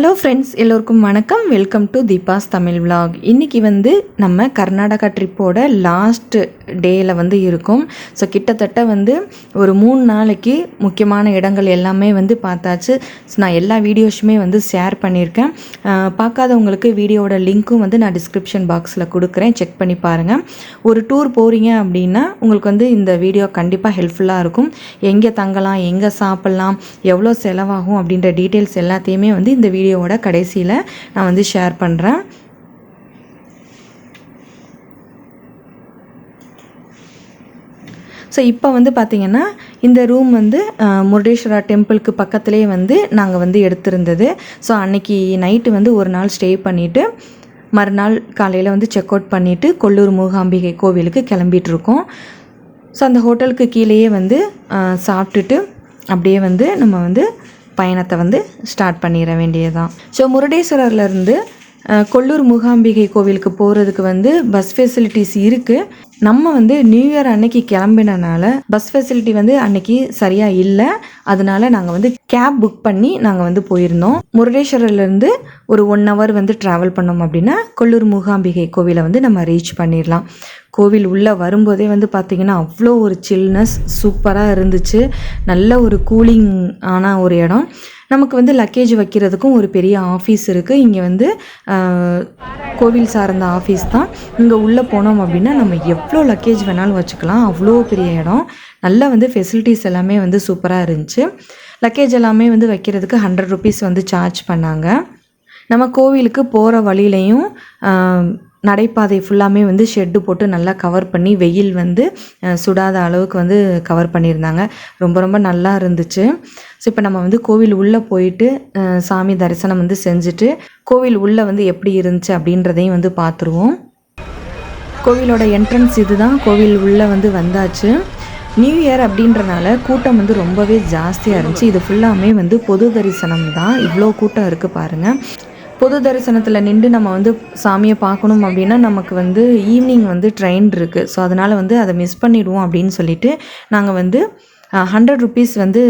Hello friends எல்லோருக்கும் வணக்கம். Welcome to Deepa's Tamil vlog. இன்றைக்கி வந்து நம்ம கர்நாடகா ட்ரிப்போட லாஸ்ட் டேயில் வந்து இருக்கும். ஸோ கிட்டத்தட்ட வந்து ஒரு மூணு நாளைக்கு முக்கியமான இடங்கள் எல்லாமே வந்து பார்த்தாச்சு. ஸோ நான் எல்லா வீடியோஸுமே வந்து ஷேர் பண்ணியிருக்கேன். பார்க்காதவங்களுக்கு வீடியோவோட லிங்க்கும் வந்து நான் டிஸ்கிரிப்ஷன் பாக்ஸில் கொடுக்குறேன். செக் பண்ணி பாருங்கள் ஒரு டூர் போகிறீங்க அப்படின்னா உங்களுக்கு வந்து இந்த வீடியோ கண்டிப்பாக ஹெல்ப்ஃபுல்லாக இருக்கும். எங்கே தங்கலாம் எங்கே சாப்பிட்லாம் எவ்வளோ செலவாகும் அப்படின்ற டீட்டெயில்ஸ் எல்லாத்தையுமே வந்து இந்த வீடியோ வீடியோவோட கடைசியில் நான் வந்து ஷேர் பண்ணுறேன் ஸோ இப்போ வந்து பார்த்திங்கன்னா இந்த ரூம் வந்து முருடேஸ்வரா டெம்பிளுக்கு பக்கத்துலேயே வந்து நாங்கள் வந்து எடுத்திருந்தது. ஸோ அன்னைக்கு நைட்டு வந்து ஒரு நாள் ஸ்டே பண்ணிவிட்டு மறுநாள் காலையில் வந்து செக் அவுட் பண்ணிவிட்டு கொல்லூர் மூகாம்பிகை கோவிலுக்கு கிளம்பிகிட்ருக்கோம் ஸோ அந்த ஹோட்டலுக்கு கீழேயே வந்து சாப்பிட்டுட்டு அப்படியே வந்து நம்ம வந்து பயணத்தை வந்து ஸ்டார்ட் பண்ணிட வேண்டியதுதான். ஸோ முருடேஸ்வரர்லேருந்து கொல்லூர் மூகாம்பிகை கோவிலுக்கு போகிறதுக்கு வந்து பஸ் ஃபெசிலிட்டிஸ் இருக்குது நம்ம வந்து நியூ இயர் அன்னைக்கு கிளம்பினனால பஸ் ஃபெசிலிட்டி வந்து அன்னைக்கு சரியாக இல்லை. அதனால நாங்கள் வந்து கேப் புக் பண்ணி நாங்கள் வந்து போயிருந்தோம். முருடேஸ்வரர்லேருந்து ஒரு ஒன் ஹவர் வந்து ட்ராவல் பண்ணோம் அப்படின்னா கொல்லூர் மூகாம்பிகை கோவிலை வந்து நம்ம ரீச் பண்ணிடலாம். கோவில் உள்ளே வரும்போதே வந்து பார்த்திங்கன்னா அவ்வளோ ஒரு சில்னஸ் சூப்பராக இருந்துச்சு. நல்ல ஒரு கூலிங் ஆன ஒரு இடம். நமக்கு வந்து லக்கேஜ் வைக்கிறதுக்கும் ஒரு பெரிய ஆஃபீஸ் இருக்குது இங்கே வந்து கோவில் சார்ந்த ஆஃபீஸ் தான். இங்கே உள்ளே போனோம் அப்படின்னா நம்ம எவ்வளோ லக்கேஜ் வேணாலும் வச்சுக்கலாம். அவ்வளோ பெரிய இடம். நல்ல வந்து ஃபெசிலிட்டிஸ் எல்லாமே வந்து சூப்பராக இருந்துச்சு. லக்கேஜ் எல்லாமே வந்து வைக்கிறதுக்கு ஹண்ட்ரட் ருபீஸ் வந்து சார்ஜ் பண்ணாங்க. நம்ம கோவிலுக்கு போகிற வழியிலையும் நடைபாதை ஃபுல்லாமே வந்து ஷெட்டு போட்டு நல்லா கவர் பண்ணி வெயில் வந்து சுடாத அளவுக்கு வந்து கவர் பண்ணியிருந்தாங்க. ரொம்ப ரொம்ப நல்லா இருந்துச்சு. ஸோ இப்போ நம்ம வந்து கோவில் உள்ளே போயிட்டு சாமி தரிசனம் வந்து செஞ்சுட்டு கோவில் உள்ளே வந்து எப்படி இருந்துச்சு அப்படின்றதையும் வந்து பார்த்துருவோம் கோவிலோட என்ட்ரன்ஸ் இதுதான். கோவில் உள்ளே வந்து வந்தாச்சு. நியூ இயர் அப்படின்றனால கூட்டம் வந்து ரொம்பவே ஜாஸ்தியாக இருந்துச்சு. இது ஃபுல்லாமே வந்து பொது தரிசனம் தான். இவ்வளோ கூட்டம் இருக்குது பாருங்கள் பொது தரிசனத்தில் நின்று நம்ம வந்து சாமியை பார்க்கணும் அப்படின்னா நமக்கு வந்து ஈவினிங் வந்து ட்ரெயின் இருக்குது ஸோ அதனால் வந்து அதை மிஸ் பண்ணிடுவோம் அப்படின்னு சொல்லிட்டு நாங்கள் வந்து ஹண்ட்ரட் ருபீஸ் வந்து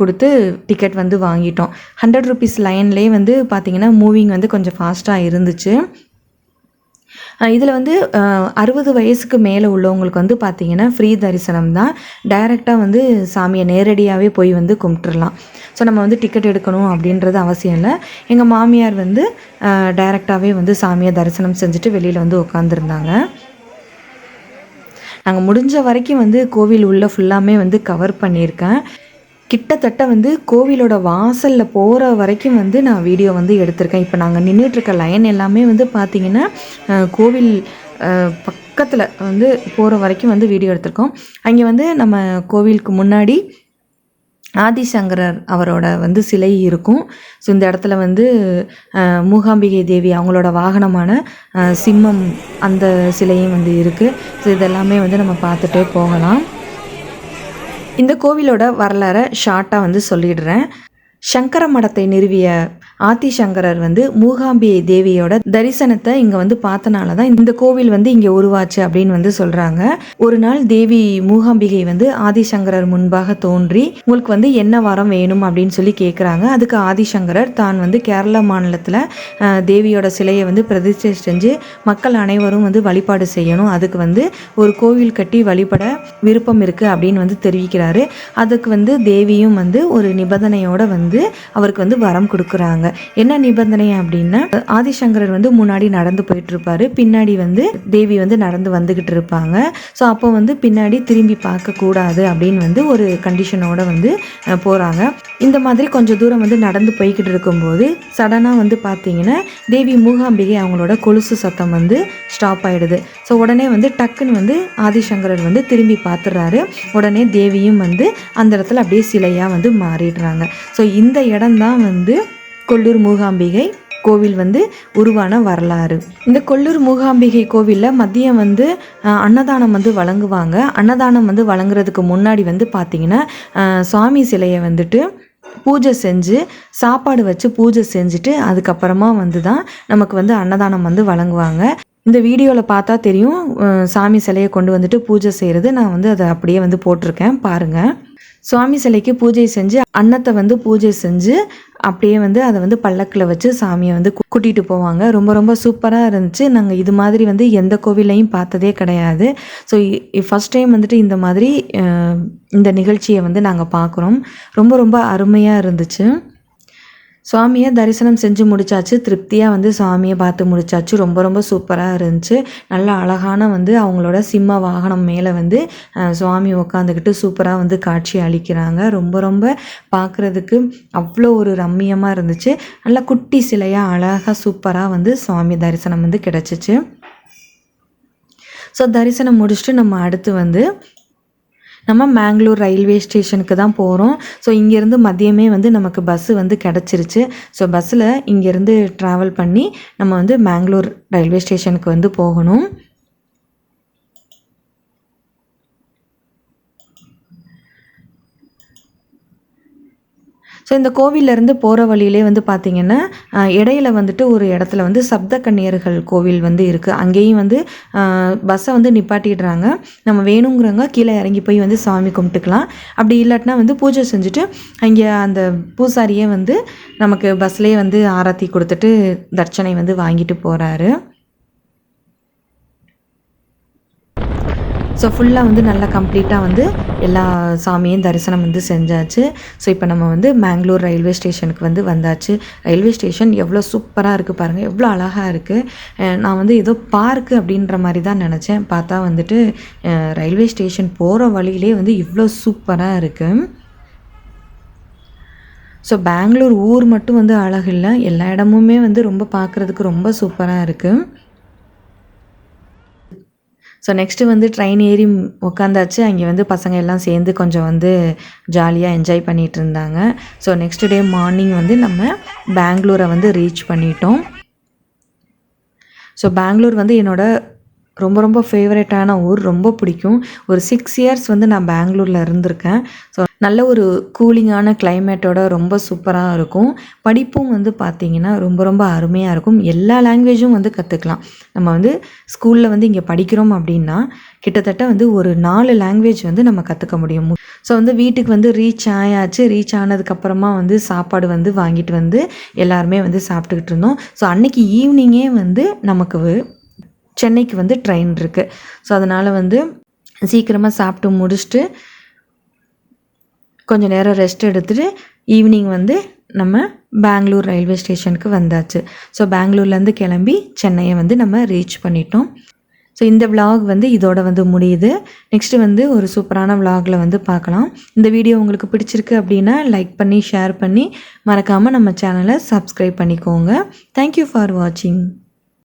கொடுத்து டிக்கெட் வந்து வாங்கிட்டோம். ஹண்ட்ரட் ருபீஸ் லைன்லேயே வந்து பார்த்திங்கன்னா மூவிங் வந்து கொஞ்சம் ஃபாஸ்ட்டாக இருந்துச்சு. இதில் வந்து அறுபது வயசுக்கு மேலே உள்ளவங்களுக்கு வந்து பார்த்திங்கன்னா ஃப்ரீ தரிசனம் தான். டைரெக்டாக வந்து சாமியை நேரடியாகவே போய் வந்து கும்பிட்டுடலாம் ஸோ நம்ம வந்து டிக்கெட் எடுக்கணும் அப்படின்றது அவசியம் இல்லை. எங்கள் மாமியார் வந்து டைரெக்டாகவே வந்து சாமியை தரிசனம் செஞ்சுட்டு வெளியில் வந்து உட்காந்துருந்தாங்க நாங்கள் முடிஞ்ச வரைக்கும் வந்து கோவில் உள்ள ஃபுல்லாமே வந்து கவர் பண்ணியிருக்கேன். கிட்டத்தட்ட வந்து கோவிலோட வாசலில் போகிற வரைக்கும் வந்து நான் வீடியோ வந்து எடுத்திருக்கேன். இப்போ நாங்கள் நின்றுட்டுருக்க லைன் எல்லாமே வந்து பார்த்திங்கன்னா கோவில் பக்கத்தில் வந்து போகிற வரைக்கும் வந்து வீடியோ எடுத்திருக்கோம். அங்கே வந்து நம்ம கோவிலுக்கு முன்னாடி ஆதிசங்கரர் அவரோட வந்து சிலை இருக்கும். ஸோ இந்த இடத்துல வந்து மூகாம்பிகை தேவி அவங்களோட வாகனமான சிம்மம் அந்த சிலையும் வந்து இருக்குது ஸோ இதெல்லாமே வந்து நம்ம பார்த்துட்டே போகலாம். இந்த கோவிலோட வரலாறை ஷார்ட்டாக வந்து சொல்லிடுறேன். சங்கர மடத்தை நிறுவிய ஆதிசங்கரர் வந்து மூகாம்பிகை தேவியோட தரிசனத்தை இங்கே வந்து பார்த்தனால தான் இந்த கோவில் வந்து இங்கே உருவாச்சு அப்படின்னு வந்து சொல்கிறாங்க ஒரு நாள் தேவி மூகாம்பிகை வந்து ஆதிசங்கரர் முன்பாக தோன்றி உங்களுக்கு வந்து என்ன வரம் வேணும்? அப்படின்னு சொல்லி கேட்குறாங்க அதுக்கு ஆதிசங்கரர் தான் வந்து கேரளா மாநிலத்தில் தேவியோட சிலையை வந்து பிரதிஷ்டை செஞ்சு மக்கள் அனைவரும் வந்து வழிபாடு செய்யணும். அதுக்கு வந்து ஒரு கோவில் கட்டி வழிபட விருப்பம் இருக்குது அப்படின்னு வந்து தெரிவிக்கிறாரு. அதுக்கு வந்து தேவியும் வந்து ஒரு நிபந்தனையோட வந்து அவருக்கு வந்து வரம் கொடுக்குறாங்க. என்ன நிபந்தனை அப்படின்னா ஆதிசங்கரர் வந்து முன்னாடி நடந்து போயிட்டு இருப்பாரு பின்னாடி வந்து தேவி வந்து நடந்து வந்துகிட்டு இருப்பாங்க. ஸோ அப்போ வந்து பின்னாடி திரும்பி பார்க்க கூடாது அப்படின்னு வந்து ஒரு கண்டிஷனோட வந்து போகிறாங்க போறாங்க. இந்த மாதிரி கொஞ்சம் தூரம் வந்து நடந்து போய்கிட்டு இருக்கும்போது சடனாக வந்து பார்த்தீங்கன்னா தேவி மூகாம்பிகை அவங்களோட கொலுசு சத்தம் வந்து ஸ்டாப் ஆயிடுது. ஸோ உடனே வந்து டக்குன்னு வந்து ஆதிசங்கரர் வந்து திரும்பி பார்த்துடுறாரு உடனே தேவியும் வந்து அந்த இடத்துல அப்படியே சிலையாக வந்து மாறிடுறாங்க. ஸோ இந்த இடம்தான் வந்து கொல்லூர் மூகாம்பிகை கோவில் வந்து உருவான வரலாறு. இந்த கொல்லூர் மூகாம்பிகை கோவிலில் மதியம் வந்து அன்னதானம் வந்து வழங்குவாங்க. அன்னதானம் வந்து வழங்குறதுக்கு முன்னாடி வந்து பார்த்திங்கன்னா சுவாமி சிலையை வந்துட்டு பூஜை செஞ்சு சாப்பாடு வச்சு பூஜை செஞ்சுட்டு அதுக்கப்புறமா வந்து தான் நமக்கு வந்து அன்னதானம் வந்து வழங்குவாங்க. இந்த வீடியோவில் பார்த்தா தெரியும் சாமி சிலையை கொண்டு வந்துட்டு பூஜை செய்கிறது நான் வந்து அதை அப்படியே வந்து போட்டிருக்கேன். பாருங்கள் சுவாமி சிலைக்கு பூஜை செஞ்சு அன்னத்தை வந்து பூஜை செஞ்சு அப்படியே வந்து அதை வந்து பல்லக்கில் வச்சு சாமியை வந்து கூட்டிகிட்டு போவாங்க. ரொம்ப ரொம்ப சூப்பராக இருந்துச்சு. நாங்கள் இது மாதிரி வந்து எந்த கோவிலையும் பார்த்ததே கிடையாது. ஸோ ஃபஸ்ட் டைம் வந்துட்டு இந்த மாதிரி இந்த நிகழ்ச்சியை வந்து நாங்கள் பார்க்குறோம். ரொம்ப ரொம்ப அருமையாக இருந்துச்சு. சுவாமியை தரிசனம் செஞ்சு முடிச்சாச்சு திருப்தியாக வந்து சுவாமியை பார்த்து முடிச்சாச்சு. ரொம்ப ரொம்ப சூப்பராக இருந்துச்சு. நல்ல அழகான வந்து அவங்களோட சிம்ம வாகனம் மேலே வந்து சுவாமி உட்காந்துக்கிட்டு சூப்பராக வந்து காட்சி அளிக்கிறாங்க. ரொம்ப ரொம்ப பார்க்குறதுக்கு அவ்வளோ ஒரு ரம்மியமாக இருந்துச்சு. நல்ல குட்டி சிலையாக அழகாக சூப்பராக வந்து சுவாமி தரிசனம் வந்து கிடச்சிச்சு. ஸோ தரிசனம் முடிச்சுட்டு நம்ம அடுத்து வந்து நம்ம மேங்களூர் ரயில்வே ஸ்டேஷனுக்கு தான் போகிறோம் ஸோ இங்கேருந்து மதியமே வந்து நமக்கு பஸ்ஸு வந்து கிடச்சிருச்சு. ஸோ பஸ்ஸில் இங்கேருந்து ட்ராவல் பண்ணி நம்ம வந்து மேங்களூர் ரயில்வே ஸ்டேஷனுக்கு வந்து போகணும். ஸோ இந்த கோவிலேருந்து போகிற வழியிலே வந்து பார்த்திங்கன்னா இடையில வந்துட்டு ஒரு இடத்துல வந்து சப்த கன்னியர்கள் கோவில் வந்து இருக்குது அங்கேயும் வந்து பஸ்ஸை வந்து நிப்பாட்டிடுறாங்க. நம்ம வேணுங்கிறவங்க கீழே இறங்கி போய் வந்து சாமி கும்பிட்டுக்கலாம். அப்படி இல்லாட்டினா வந்து பூஜை செஞ்சுட்டு அங்கே அந்த பூசாரியே வந்து நமக்கு பஸ்லேயே வந்து ஆராத்தி கொடுத்துட்டு தட்சணை வந்து வாங்கிட்டு போகிறாரு ஸோ ஃபுல்லாக வந்து நல்லா கம்ப்ளீட்டாக வந்து எல்லா சாமியும் தரிசனம் வந்து செஞ்சாச்சு. ஸோ இப்போ நம்ம வந்து மேங்களூர் ரயில்வே ஸ்டேஷனுக்கு வந்து வந்தாச்சு. ரயில்வே ஸ்டேஷன் எவ்வளோ சூப்பராக இருக்குது பாருங்கள் எவ்வளோ அழகாக இருக்குது நான் வந்து ஏதோ பார்க்கு அப்படின்ற மாதிரி தான் நினச்சேன். பார்த்தா வந்துட்டு ரயில்வே ஸ்டேஷன் போகிற வழியிலே வந்து இவ்வளோ சூப்பராக இருக்குது ஸோ பெங்களூர் ஊர் மட்டும் வந்து அழகு இல்லை. எல்லா இடமுமே வந்து ரொம்ப பார்க்குறதுக்கு ரொம்ப சூப்பராக இருக்குது ஸோ நெக்ஸ்ட்டு வந்து ட்ரெயின் ஏறி உட்காந்தாச்சு அங்கே வந்து பசங்க எல்லாம் சேர்ந்து கொஞ்சம் வந்து ஜாலியாக என்ஜாய் பண்ணிகிட்டு இருந்தாங்க. ஸோ நெக்ஸ்ட் டே மார்னிங் வந்து நம்ம பெங்களூரை வந்து ரீச் பண்ணிட்டோம். ஸோ பெங்களூர் வந்து என்னோட ரொம்ப ரொம்ப ஃபேவரட்டான ஊர். ரொம்ப பிடிக்கும். ஒரு சிக்ஸ் இயர்ஸ் வந்து நான் பெங்களூரில் இருந்திருக்கேன். ஸோ நல்ல ஒரு கூலிங்கான கிளைமேட்டோட ரொம்ப சூப்பராக இருக்கும். படிப்பும் வந்து பார்த்திங்கன்னா ரொம்ப ரொம்ப அருமையாக இருக்கும். எல்லா லாங்குவேஜும் வந்து கற்றுக்கலாம் நம்ம வந்து ஸ்கூலில் வந்து இங்கே படிக்கிறோம் அப்படின்னா கிட்டத்தட்ட வந்து ஒரு நாலு லாங்குவேஜ் வந்து நம்ம கற்றுக்க முடியும். ஸோ வந்து வீட்டுக்கு வந்து ரீச் ஆயாச்சு. ரீச் ஆனதுக்கப்புறமா வந்து சாப்பாடு வந்து வாங்கிட்டு வந்து எல்லாருமே வந்து சாப்பிட்டுக்கிட்டு இருந்தோம். ஸோ அன்னைக்கு ஈவினிங்கே வந்து நமக்கு சென்னைக்கு வந்து ட்ரெயின் இருக்குது ஸோ அதனால் வந்து சீக்கிரமாக சாப்பிட்டு முடிச்சுட்டு கொஞ்சம் நேரம் ரெஸ்ட் எடுத்துகிட்டு ஈவினிங் வந்து நம்ம பெங்களூர் ரயில்வே ஸ்டேஷனுக்கு வந்தாச்சு. ஸோ பெங்களூர்லேருந்து கிளம்பி சென்னையை வந்து நம்ம ரீச் பண்ணிட்டோம். ஸோ இந்த vlog வந்து இதோட வந்து முடியுது. நெக்ஸ்ட்டு வந்து ஒரு சூப்பரான vlogல வந்து பார்க்கலாம். இந்த வீடியோ உங்களுக்கு பிடிச்சிருக்கு அப்படின்னா லைக் பண்ணி ஷேர் பண்ணி மறக்காமல் நம்ம சேனலை சப்ஸ்கிரைப் பண்ணிக்கோங்க. தேங்க்யூ ஃபார் வாட்சிங்